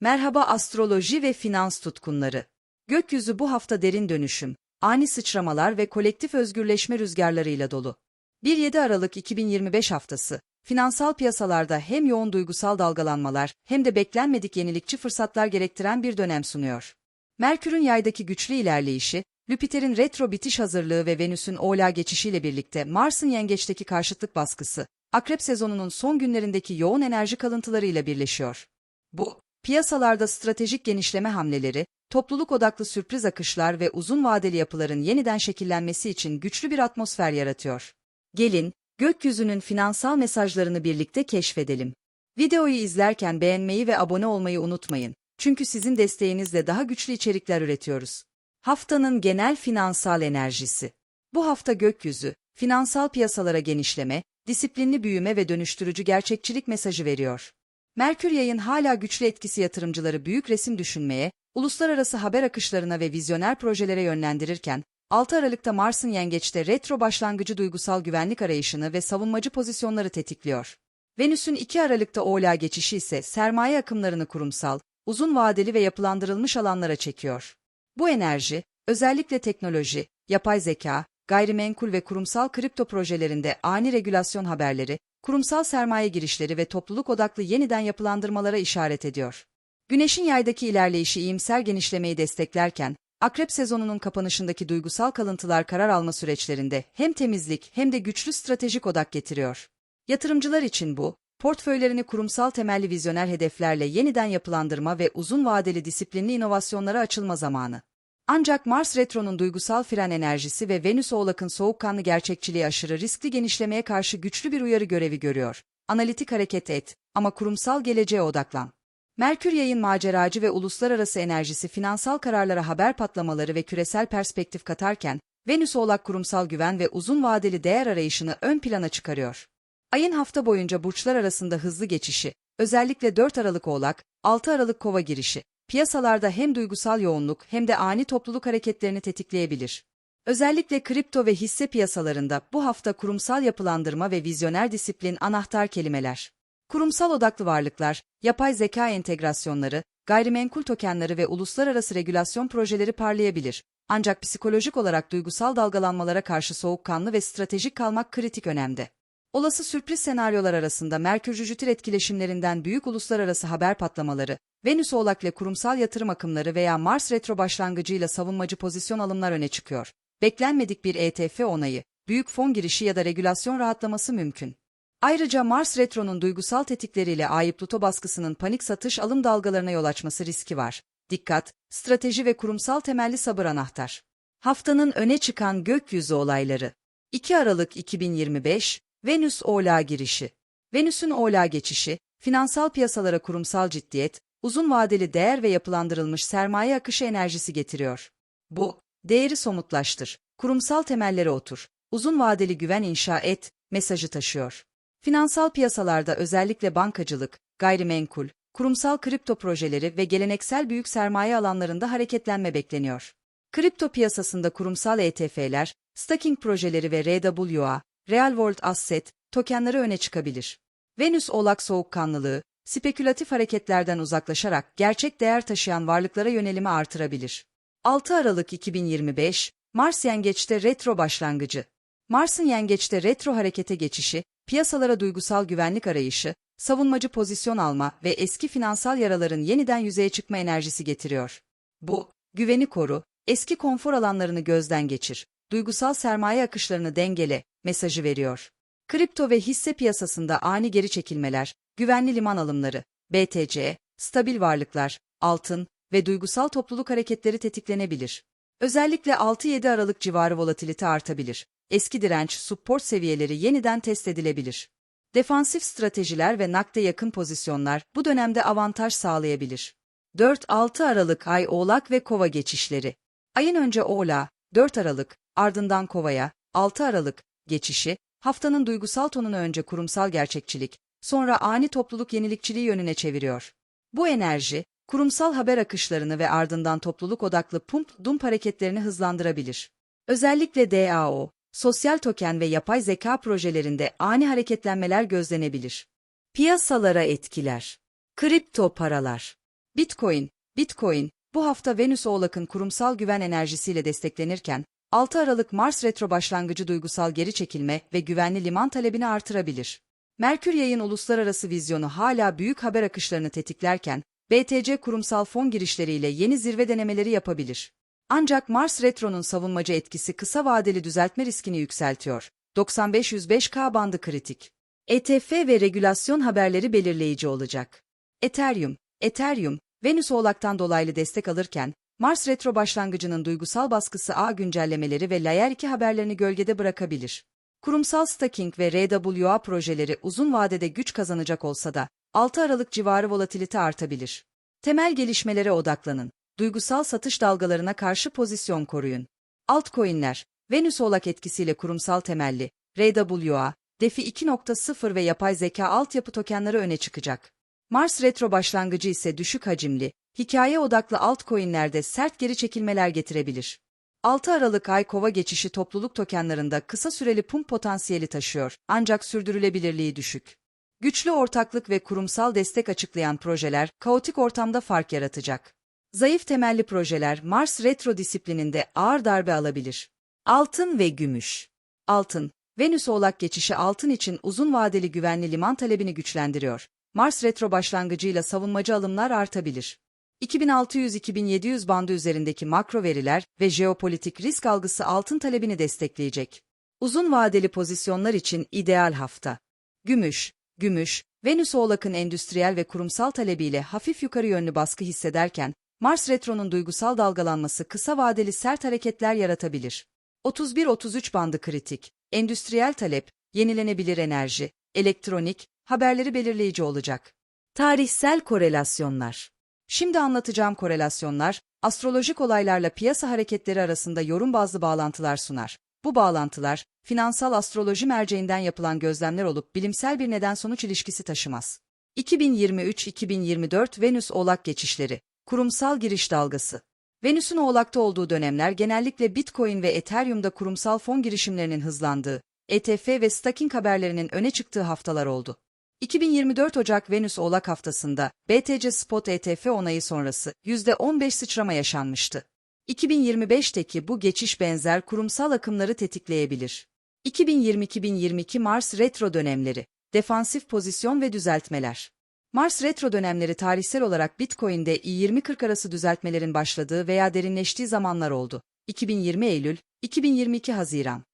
Merhaba astroloji ve finans tutkunları. Gökyüzü bu hafta derin dönüşüm, ani sıçramalar ve kolektif özgürleşme rüzgarlarıyla dolu. 1-7 Aralık 2025 haftası, finansal piyasalarda hem yoğun duygusal dalgalanmalar hem de beklenmedik yenilikçi fırsatlar gerektiren bir dönem sunuyor. Merkür'ün yaydaki güçlü ilerleyişi, Jüpiter'in retro bitiş hazırlığı ve Venüs'ün oğlağa geçişiyle birlikte Mars'ın yengeçteki karşıtlık baskısı, Akrep sezonunun son günlerindeki yoğun enerji kalıntılarıyla birleşiyor. Bu, piyasalarda stratejik genişleme hamleleri, topluluk odaklı sürpriz akışlar ve uzun vadeli yapıların yeniden şekillenmesi için güçlü bir atmosfer yaratıyor. Gelin, gökyüzünün finansal mesajlarını birlikte keşfedelim. Videoyu izlerken beğenmeyi ve abone olmayı unutmayın. Çünkü sizin desteğinizle daha güçlü içerikler üretiyoruz. Haftanın genel finansal enerjisi. Bu hafta gökyüzü, finansal piyasalara genişleme, disiplinli büyüme ve dönüştürücü gerçekçilik mesajı veriyor. Merkür yayın hala güçlü etkisi yatırımcıları büyük resim düşünmeye, uluslararası haber akışlarına ve vizyoner projelere yönlendirirken, 6 Aralık'ta Mars'ın yengeçte retro başlangıcı duygusal güvenlik arayışını ve savunmacı pozisyonları tetikliyor. Venüs'ün 2 Aralık'ta Oğlak geçişi ise sermaye akımlarını kurumsal, uzun vadeli ve yapılandırılmış alanlara çekiyor. Bu enerji, özellikle teknoloji, yapay zeka, gayrimenkul ve kurumsal kripto projelerinde ani regülasyon haberleri, kurumsal sermaye girişleri ve topluluk odaklı yeniden yapılandırmalara işaret ediyor. Güneşin yaydaki ilerleyişi iyimser genişlemeyi desteklerken, akrep sezonunun kapanışındaki duygusal kalıntılar karar alma süreçlerinde hem temizlik hem de güçlü stratejik odak getiriyor. Yatırımcılar için bu, portföylerini kurumsal temelli vizyoner hedeflerle yeniden yapılandırma ve uzun vadeli disiplinli inovasyonlara açılma zamanı. Ancak Mars Retro'nun duygusal fren enerjisi ve Venüs Oğlak'ın soğukkanlı gerçekçiliği aşırı riskli genişlemeye karşı güçlü bir uyarı görevi görüyor. Analitik hareket et ama kurumsal geleceğe odaklan. Merkür yayın maceracı ve uluslararası enerjisi finansal kararlara haber patlamaları ve küresel perspektif katarken, Venüs Oğlak kurumsal güven ve uzun vadeli değer arayışını ön plana çıkarıyor. Ayın hafta boyunca burçlar arasında hızlı geçişi, özellikle 4 Aralık Oğlak, 6 Aralık Kova girişi, piyasalarda hem duygusal yoğunluk hem de ani topluluk hareketlerini tetikleyebilir. Özellikle kripto ve hisse piyasalarında bu hafta kurumsal yapılandırma ve vizyoner disiplin anahtar kelimeler. Kurumsal odaklı varlıklar, yapay zeka entegrasyonları, gayrimenkul tokenları ve uluslararası regülasyon projeleri parlayabilir. Ancak psikolojik olarak duygusal dalgalanmalara karşı soğukkanlı ve stratejik kalmak kritik önemde. Olası sürpriz senaryolar arasında Merkür-Jüpiter etkileşimlerinden büyük uluslararası haber patlamaları, Venüs Oğlak'la kurumsal yatırım akımları veya Mars retro başlangıcıyla savunmacı pozisyon alımlar öne çıkıyor. Beklenmedik bir ETF onayı, büyük fon girişi ya da regülasyon rahatlaması mümkün. Ayrıca Mars Retro'nun duygusal tetikleriyle Ay Pluto baskısının panik satış alım dalgalarına yol açması riski var. Dikkat, strateji ve kurumsal temelli sabır anahtar. Haftanın öne çıkan gökyüzü olayları. 2 Aralık 2025, Venüs Oğlağa girişi. Venüs'ün Oğlağa geçişi, finansal piyasalara kurumsal ciddiyet, uzun vadeli değer ve yapılandırılmış sermaye akışı enerjisi getiriyor. Bu, değeri somutlaştır, kurumsal temellere otur, uzun vadeli güven inşa et, mesajı taşıyor. Finansal piyasalarda özellikle bankacılık, gayrimenkul, kurumsal kripto projeleri ve geleneksel büyük sermaye alanlarında hareketlenme bekleniyor. Kripto piyasasında kurumsal ETF'ler, staking projeleri ve RWA, Real World Asset, tokenları öne çıkabilir. Venüs Oğlak soğukkanlılığı, spekülatif hareketlerden uzaklaşarak gerçek değer taşıyan varlıklara yönelimi artırabilir. 6 Aralık 2025, Mars Yengeç'te retro başlangıcı. Mars'ın Yengeç'te retro harekete geçişi, piyasalara duygusal güvenlik arayışı, savunmacı pozisyon alma ve eski finansal yaraların yeniden yüzeye çıkma enerjisi getiriyor. Bu, güveni koru, eski konfor alanlarını gözden geçir, duygusal sermaye akışlarını dengele, mesajı veriyor. Kripto ve hisse piyasasında ani geri çekilmeler, güvenli liman alımları, BTC, stabil varlıklar, altın ve duygusal topluluk hareketleri tetiklenebilir. Özellikle 6-7 Aralık civarı volatilite artabilir. Eski direnç, support seviyeleri yeniden test edilebilir. Defansif stratejiler ve nakde yakın pozisyonlar bu dönemde avantaj sağlayabilir. 4-6 Aralık Ay Oğlak ve Kova geçişleri. Ayın önce Oğlak, 4 Aralık, ardından Kova'ya, 6 Aralık geçişi, haftanın duygusal tonunu önce kurumsal gerçekçilik, sonra ani topluluk yenilikçiliği yönüne çeviriyor. Bu enerji, kurumsal haber akışlarını ve ardından topluluk odaklı pump dump hareketlerini hızlandırabilir. Özellikle DAO, sosyal token ve yapay zeka projelerinde ani hareketlenmeler gözlenebilir. Piyasalara etkiler. Kripto paralar. Bitcoin, Bitcoin, bu hafta Venüs Oğlak'ın kurumsal güven enerjisiyle desteklenirken, 6 Aralık Mars retro başlangıcı duygusal geri çekilme ve güvenli liman talebini artırabilir. Merkür yayın uluslararası vizyonu hala büyük haber akışlarını tetiklerken, BTC kurumsal fon girişleriyle yeni zirve denemeleri yapabilir. Ancak Mars Retro'nun savunmacı etkisi kısa vadeli düzeltme riskini yükseltiyor. 95-105K bandı kritik. ETF ve regülasyon haberleri belirleyici olacak. Ethereum, Ethereum, Venüs Oğlak'tan dolaylı destek alırken, Mars Retro başlangıcının duygusal baskısı ağ güncellemeleri ve Layer 2 haberlerini gölgede bırakabilir. Kurumsal staking ve RWA projeleri uzun vadede güç kazanacak olsa da, 6 Aralık civarı volatilite artabilir. Temel gelişmelere odaklanın. Duygusal satış dalgalarına karşı pozisyon koruyun. Altcoin'ler, Venüs Oğlak etkisiyle kurumsal temelli, RWA, DeFi 2.0 ve yapay zeka altyapı tokenları öne çıkacak. Mars retro başlangıcı ise düşük hacimli, hikaye odaklı altcoin'lerde sert geri çekilmeler getirebilir. 6 Aralık ay kova geçişi topluluk tokenlarında kısa süreli pump potansiyeli taşıyor ancak sürdürülebilirliği düşük. Güçlü ortaklık ve kurumsal destek açıklayan projeler kaotik ortamda fark yaratacak. Zayıf temelli projeler Mars retro disiplininde ağır darbe alabilir. Altın ve gümüş. Altın, Venüs Oğlak geçişi altın için uzun vadeli güvenli liman talebini güçlendiriyor. Mars retro başlangıcıyla savunmacı alımlar artabilir. 2600-2700 bandı üzerindeki makro veriler ve jeopolitik risk algısı altın talebini destekleyecek. Uzun vadeli pozisyonlar için ideal hafta. Gümüş, gümüş, Venüs Oğlak'ın endüstriyel ve kurumsal talebiyle hafif yukarı yönlü baskı hissederken, Mars Retro'nun duygusal dalgalanması kısa vadeli sert hareketler yaratabilir. 31-33 bandı kritik, endüstriyel talep, yenilenebilir enerji, elektronik, haberleri belirleyici olacak. Tarihsel korelasyonlar Şimdi anlatacağım korelasyonlar, astrolojik olaylarla piyasa hareketleri arasında yorum bazlı bağlantılar sunar. Bu bağlantılar, finansal astroloji merceğinden yapılan gözlemler olup bilimsel bir neden-sonuç ilişkisi taşımaz. 2023-2024 Venüs Oğlak geçişleri, kurumsal giriş dalgası. Venüs'ün Oğlak'ta olduğu dönemler genellikle Bitcoin ve Ethereum'da kurumsal fon girişimlerinin hızlandığı, ETF ve staking haberlerinin öne çıktığı haftalar oldu. 2024 Ocak Venüs Oğlak haftasında BTC Spot ETF onayı sonrası %15 sıçrama yaşanmıştı. 2025'teki bu geçiş benzer kurumsal akımları tetikleyebilir. 2020-2022 Mars retro dönemleri, defansif pozisyon ve düzeltmeler. Mars retro dönemleri tarihsel olarak Bitcoin'de i20-40 arası düzeltmelerin başladığı veya derinleştiği zamanlar oldu. 2020 Eylül, 2022 Haziran.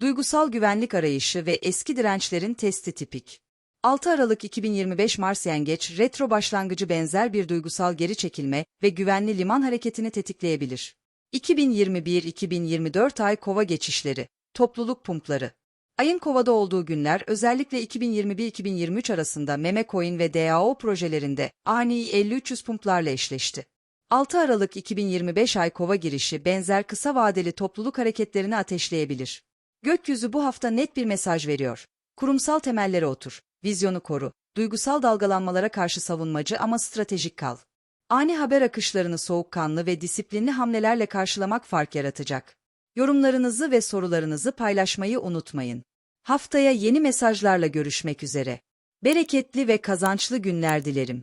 Duygusal güvenlik arayışı ve eski dirençlerin testi tipik. 6 Aralık 2025 Mars Yengeç, retro başlangıcı benzer bir duygusal geri çekilme ve güvenli liman hareketini tetikleyebilir. 2021-2024 ay kova geçişleri, topluluk pumpları. Ayın kovada olduğu günler özellikle 2021-2023 arasında meme coin ve DAO projelerinde ani 50-300 pumplarla eşleşti. 6 Aralık 2025 ay kova girişi benzer kısa vadeli topluluk hareketlerini ateşleyebilir. Gökyüzü bu hafta net bir mesaj veriyor. Kurumsal temellere otur, vizyonu koru, duygusal dalgalanmalara karşı savunmacı ama stratejik kal. Ani haber akışlarını soğukkanlı ve disiplinli hamlelerle karşılamak fark yaratacak. Yorumlarınızı ve sorularınızı paylaşmayı unutmayın. Haftaya yeni mesajlarla görüşmek üzere. Bereketli ve kazançlı günler dilerim.